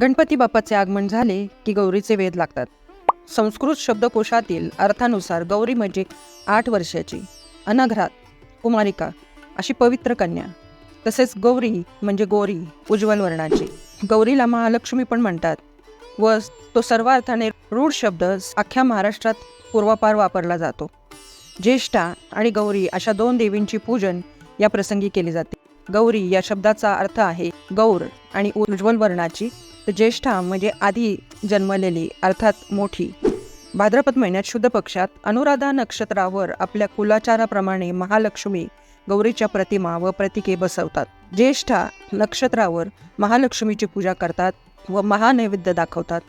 गणपती बाप्पाचे आगमन झाले की गौरीचे वेध लागतात. संस्कृत शब्दकोशातील अर्थानुसार गौरी म्हणजे आठ वर्षाची अनघरात कुमारिका अशी पवित्र कन्या. तसेच गौरी म्हणजे गोरी उज्ज्वल वर्णाची. गौरीला महालक्ष्मी पण म्हणतात. व तो सर्व अर्थाने रूढ शब्द अख्ख्या महाराष्ट्रात पूर्वापार वापरला जातो. ज्येष्ठा आणि गौरी अशा दोन देवींची पूजन या प्रसंगी केली जाते. गौरी या शब्दाचा अर्थ आहे गौर आणि उज्ज्वल वर्णाची ज्येष्ठा म्हणजे आधी जन्मलेली अर्थात मोठी. भाद्रपद महिन्यात शुद्ध पक्षात अनुराधा नक्षत्रावर आपल्या कुलाचाराप्रमाणे महालक्ष्मी गौरीच्या प्रतिमा व प्रतिके बसवतात. ज्येष्ठा नक्षत्रावर महालक्ष्मीची पूजा करतात व महानैवेद्य दाखवतात.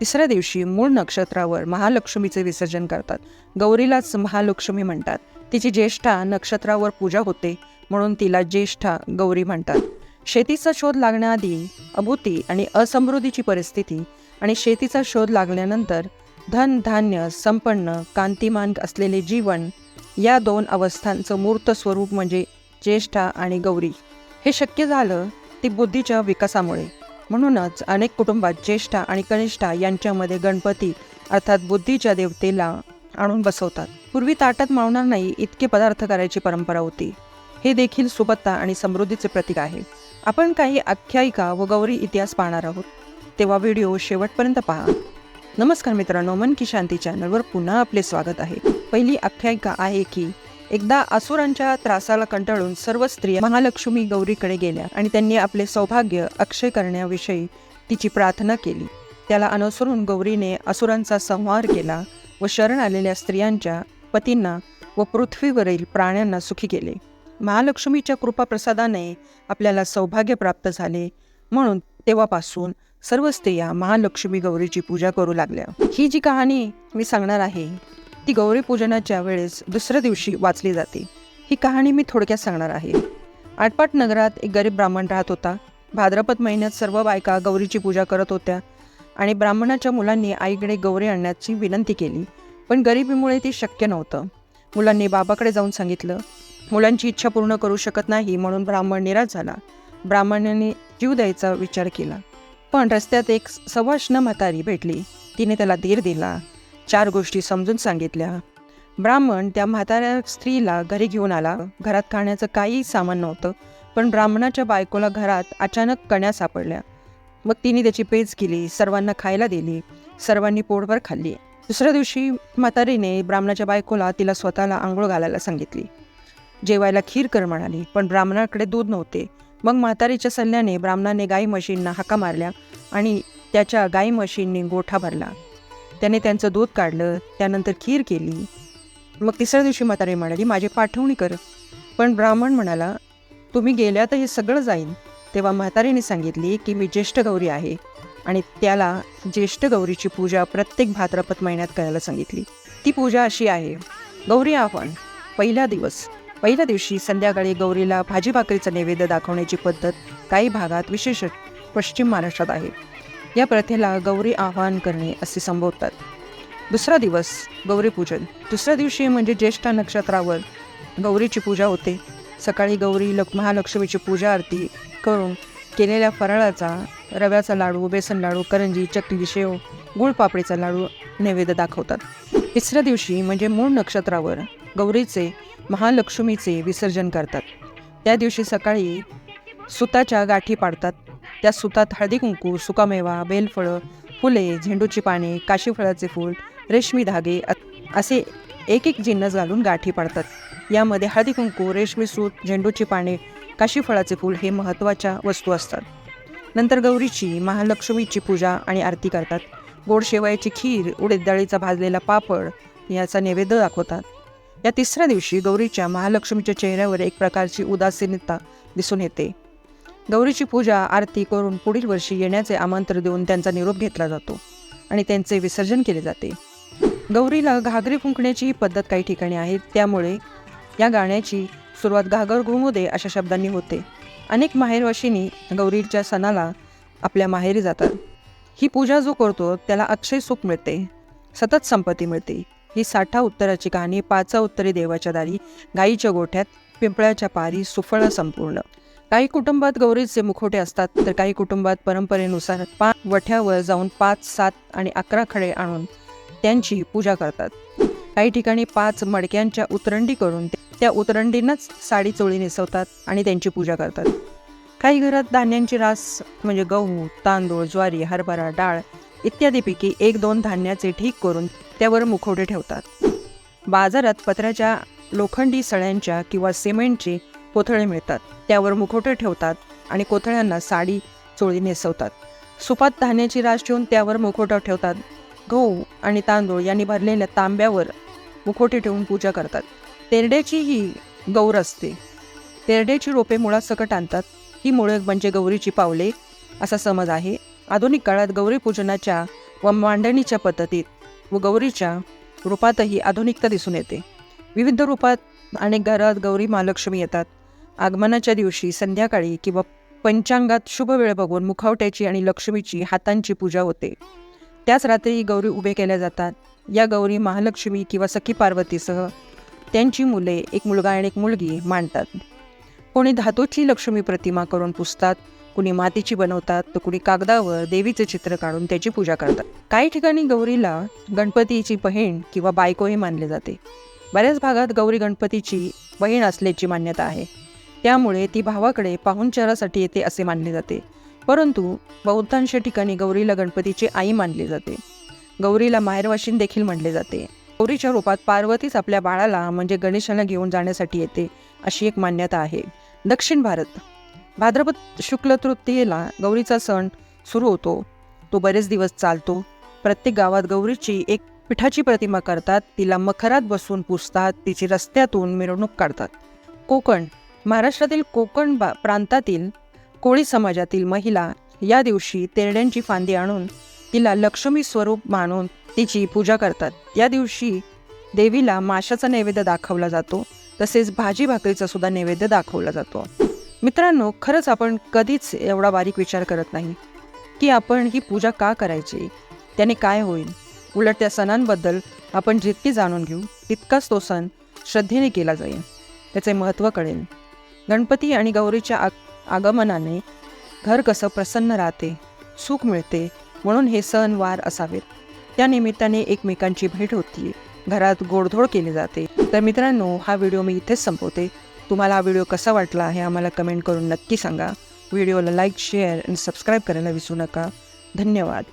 तिसऱ्या दिवशी मूळ नक्षत्रावर महालक्ष्मीचे विसर्जन करतात. गौरीलाच महालक्ष्मी म्हणतात. तिची ज्येष्ठा नक्षत्रावर पूजा होते म्हणून तिला ज्येष्ठा गौरी म्हणतात. शेतीचा शोध लागण्याआधी अभूती आणि असमृद्धीची परिस्थिती आणि शेतीचा शोध लागल्यानंतर धन धान्य संपन्न कांतिमान असलेले जीवन या दोन अवस्थांचं मूर्त स्वरूप म्हणजे ज्येष्ठा आणि गौरी. हे शक्य झालं ती बुद्धीच्या विकासामुळे. म्हणूनच अनेक कुटुंबात ज्येष्ठा आणि कनिष्ठा यांच्यामध्ये गणपती अर्थात बुद्धीच्या देवतेला आणून बसवतात. पूर्वी ताटात मावणार नाही इतके पदार्थ करायची परंपरा होती. हे देखील सुबत्ता आणि समृद्धीचे प्रतीक आहे. आपण काही आख्यायिका व गौरी इतिहास पाहणार आहोत. तेव्हा व्हिडिओ शेवटपर्यंत पहा. नमस्कार मित्रांनो मन की शांती चॅनलवर पुन्हा आपले स्वागत आहे. पहिली आख्यायिका आहे की एकदा असुरांच्या त्रासाला कंटाळून सर्व स्त्रिया महालक्ष्मी गौरीकडे गेल्या आणि त्यांनी आपले सौभाग्य अक्षय करण्याविषयी तिची प्रार्थना केली. त्याला अनुसरून गौरीने असुरांचा संहार केला व शरण आलेल्या स्त्रियांच्या पतींना व पृथ्वीवरील प्राण्यांना सुखी केले. महालक्ष्मीच्या कृपाप्रसादाने आपल्याला सौभाग्य प्राप्त झाले. म्हणून तेव्हापासून सर्व स्त्रिया महालक्ष्मी गौरीची पूजा करू लागल्या. ही जी कहाणी मी सांगणार आहे ती गौरी पूजनाच्या वेळेस दुसऱ्या दिवशी वाचली जाते. ही कहाणी मी थोडक्यात सांगणार आहे. आटपाट नगरात एक गरीब ब्राह्मण राहत होता. भाद्रपद महिन्यात सर्व बायका गौरीची पूजा करत होत्या आणि ब्राह्मणाच्या मुलांनी आईकडे गौरी आणण्याची विनंती केली. पण गरिबीमुळे ते शक्य नव्हतं. मुलांनी बाबाकडे जाऊन सांगितलं मुलांची इच्छा पूर्ण करू शकत नाही म्हणून ब्राह्मण निराश झाला. ब्राह्मणाने जीव द्यायचा विचार केला. पण रस्त्यात एक सवाष्ण म्हातारी भेटली. तिने त्याला धीर दिला. चार गोष्टी समजून सांगितल्या. ब्राह्मण त्या म्हाताऱ्या स्त्रीला घरी घेऊन आला. घरात खाण्याचं काही सामान नव्हतं पण ब्राह्मणाच्या बायकोला घरात अचानक कण्या सापडल्या. मग तिने त्याची पेज केली सर्वांना खायला दिली. सर्वांनी पोटभर खाल्ली. दुसऱ्या दिवशी म्हातारीने ब्राह्मणाच्या बायकोला तिला स्वतःला आंघोळ घालायला सांगितली. जेवायला खीर कर म्हणाली पण ब्राह्मणाकडे दूध नव्हते. मग म्हातारीच्या सल्ल्याने ब्राह्मणाने गाई म्हशींना हाका मारल्या आणि त्याच्या गाई म्हशींनी गोठा भरला. त्याने त्यांचं दूध काढलं त्यानंतर खीर केली. मग तिसऱ्या दिवशी म्हातारी म्हणाली माझी पाठवणी कर. पण ब्राह्मण म्हणाला तुम्ही गेल्या तर हे सगळं जाईन. तेव्हा म्हातारीने सांगितली की मी ज्येष्ठ गौरी आहे. आणि त्याला ज्येष्ठ गौरीची पूजा प्रत्येक भाद्रपद महिन्यात करायला सांगितली. ती पूजा अशी आहे गौरी आव्हान पहिला दिवस पहिल्या दिवशी संध्याकाळी गौरीला भाजी भाकरीचं नैवेद्य दाखवण्याची पद्धत काही भागात विशेष पश्चिम महाराष्ट्रात आहे. या प्रथेला गौरी आवाहन करणे असे संबोधतात. दुसरा दिवस गौरीपूजन दुसऱ्या दिवशी म्हणजे ज्येष्ठ नक्षत्रावर गौरीची पूजा होते. सकाळी गौरी लक महालक्ष्मीची पूजा आरती करून केलेल्या फराळाचा रव्याचा लाडू बेसन लाडू करंजी चकली शेव गुळपापडीचा लाडू नैवेद्य दाखवतात. तिसऱ्या दिवशी म्हणजे मूळ नक्षत्रावर गौरीचे महालक्ष्मीचे विसर्जन करतात. त्या दिवशी सकाळी सुताच्या गाठी पाडतात. त्या सुतात हळदी कुंकू सुकामेवा बेलफळं फुले झेंडूची पाने काशीफळाचे फूल रेशमी धागे असे एक एक जिन्नस घालून गाठी पाडतात. यामध्ये हळदी कुंकू रेशमी सूत झेंडूची पाने काशीफळाचे फूल हे महत्त्वाच्या वस्तू असतात. नंतर गौरीची महालक्ष्मीची पूजा आणि आरती करतात. गोड शेवयाची खीर उडीद डाळीचा भाजलेला पापड याचा नैवेद्य दाखवतात. या तिसऱ्या दिवशी गौरीच्या महालक्ष्मीच्या चेहऱ्यावर एक प्रकारची उदासीनता दिसून येते. गौरीची पूजा आरती करून पुढील वर्षी येण्याचे आमंत्रण देऊन त्यांचा निरोप घेतला जातो आणि त्यांचे विसर्जन केले जाते. गौरीला घागरी फुंकण्याची ही पद्धत काही ठिकाणी आहे. त्यामुळे या गाण्याची सुरुवात घागर घुमू दे अशा शब्दांनी होते. अनेक माहेरवाशिनी गौरीच्या सणाला आपल्या माहेरी जातात. ही पूजा जो करतो त्याला अक्षय सुख मिळते सतत संपत्ती मिळते. ही साठा उत्तराची कहाणी पाचा उत्तरे देवाच्या दारी गाईच्या गोठ्यात पिंपळाच्या पारी सुफळ संपूर्ण. काही कुटुंबात गौरीचे मुखोटे असतात तर काही कुटुंबात परंपरेनुसार पाच वठ्यावर जाऊन पाच सात आणि अकरा खडे आणून त्यांची पूजा करतात. काही ठिकाणी पाच मडक्यांच्या उतरंडी करून त्या उतरंडीनंच साडी चोळी नेसवतात आणि त्यांची पूजा करतात. काही घरात धान्यांची रास म्हणजे गहू तांदूळ ज्वारी हरभरा डाळ इत्यादी पिके एक दोन धान्याचे ठीक करून त्यावर मुखवटे ठेवतात. बाजारात पत्र्याच्या लोखंडी सळ्यांच्या किंवा सिमेंटचे कोथळे मिळतात. त्यावर मुखवटे ठेवतात आणि कोथळ्यांना साडी चोळी नेसवतात. सुपात धान्याची राश ठेवून त्यावर मुखवटा ठेवतात. गहू आणि तांदूळ यांनी भरलेल्या तांब्यावर मुखवटे ठेवून पूजा करतात. तेरड्याची ही गौर असते. तेरड्याची रोपे मुळासकट आणतात. ही मुळे म्हणजे गौरीची पावले असा समज आहे. आधुनिक काळात गौरी पूजनाच्या व मांडणीच्या पद्धतीत व गौरीच्या रूपातही आधुनिकता दिसून येते. विविध रूपात अनेक घरात गौरी महालक्ष्मी येतात. आगमनाच्या दिवशी संध्याकाळी किंवा पंचांगात शुभ वेळ बघून मुखवट्याची आणि लक्ष्मीची हातांची पूजा होते. त्याच रात्री गौरी उभे केल्या जातात. या गौरी महालक्ष्मी किंवा सखी पार्वतीसह त्यांची मुले एक मुलगा आणि एक मुलगी मांडतात. कोणी धातूची लक्ष्मी प्रतिमा करून पुसतात कुणी मातीची बनवतात तर कुणी कागदावर देवीचे चित्र काढून त्याची पूजा करतात. काही ठिकाणी गौरीला गणपतीची बहीण किंवा बायकोही मानले जाते. बऱ्याच भागात गौरी गणपतीची बहीण असल्याची मान्यता आहे. त्यामुळे ती भावाकडे पाहुणचारासाठी येते असे मानले जाते. परंतु बहुतांश ठिकाणी गौरीला गणपतीची आई मानली जाते. गौरीला माहेरवाशीन देखील म्हणले जाते. गौरीच्या रूपात पार्वतीच आपल्या बाळाला म्हणजे गणेशाला घेऊन जाण्यासाठी येते अशी एक मान्यता आहे. दक्षिण भारत भाद्रपद शुक्ल तृतीयेला गौरीचा सण सुरू होतो. तो बरेच दिवस चालतो. प्रत्येक गावात गौरीची एक पिठाची प्रतिमा करतात. तिला मखरात बसून पुसतात. तिची रस्त्यातून मिरवणूक काढतात. कोकण महाराष्ट्रातील कोकण बा प्रांतातील कोळी समाजातील महिला या दिवशी तेरड्यांची फांदी आणून तिला लक्ष्मी स्वरूप मानून तिची पूजा करतात. या दिवशी देवीला माशाचा नैवेद्य दाखवला जातो. तसेच भाजी भाकरीचा सुद्धा नैवेद्य दाखवला जातो. मित्रांनो खरंच आपण कधीच एवढा बारीक विचार करत नाही की आपण ही पूजा का करायची? त्याने काय होईल? उलट त्या सणांबद्दल आपण जितकी जाणून घेऊ तितकाच तो सण श्रद्धेने केला जाईल. त्याचे महत्त्व कळेल. गणपती आणि गौरीच्या आग आगमनाने घर कसं प्रसन्न राहते सुख मिळते म्हणून हे सण वार असावेत. त्या निमित्ताने एकमेकांची भेट होती. घरात गोडधोड केली जाते. तर मित्रांनो हा व्हिडिओ मी इथेच संपवते. तुम्हाला हा व्हिडिओ कसा वाटला हे आम्हाला कमेंट करून नक्की सांगा. व्हिडिओला लाईक शेअर आणि सबस्क्राईब करायला विसरू नका. धन्यवाद.